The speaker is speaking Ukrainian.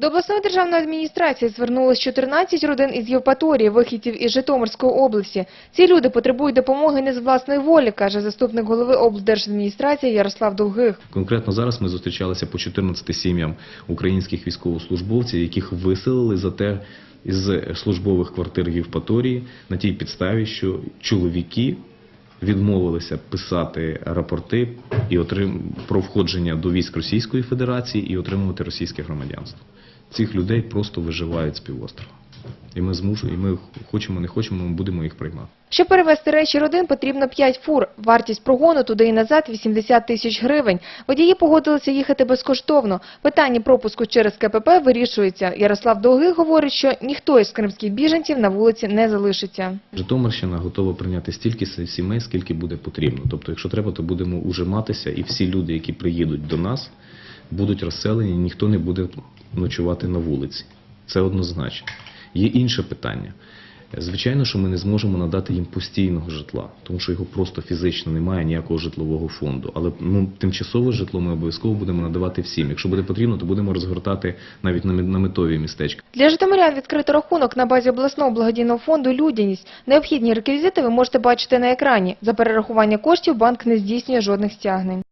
До обласної державної адміністрації звернулось 14 родин із Євпаторії, вихідців із Житомирської області. Ці люди потребують допомоги не з власної волі, каже заступник голови облдержадміністрації Ярослав Довгих. Конкретно зараз ми зустрічалися по 14 сім'ям українських військовослужбовців, яких виселили за те із службових квартир Євпаторії на тій підставі, що чоловіки відмовилися писати рапорти і отрим... про входження до військ Російської Федерації і отримувати російське громадянство. Цих людей просто виживають з півострова. І ми змушуємо, і ми хочемо, не хочемо, ми будемо їх приймати. Щоб перевезти речі родин, потрібно 5 фур. Вартість прогону туди і назад – 80 тисяч гривень. Водії погодилися їхати безкоштовно. Питання пропуску через КПП вирішується. Ярослав Довгих говорить, що ніхто із кримських біженців на вулиці не залишиться. Житомирщина готова прийняти стільки сімей, скільки буде потрібно. Тобто, якщо треба, то будемо ужиматися, і всі люди, які приїдуть до нас, будуть розселені, ніхто не буде ночувати на вулиці. Це однозначно. Є інше питання. Звичайно, що ми не зможемо надати їм постійного житла, тому що його просто фізично немає ніякого житлового фонду. Але ну, тимчасове житло ми обов'язково будемо надавати всім. Якщо буде потрібно, то будемо розгортати навіть на наметові містечка. Для житомирян відкрито рахунок на базі обласного благодійного фонду «Людяність». Необхідні реквізити ви можете бачити на екрані. За перерахування коштів банк не здійснює жодних стягнень.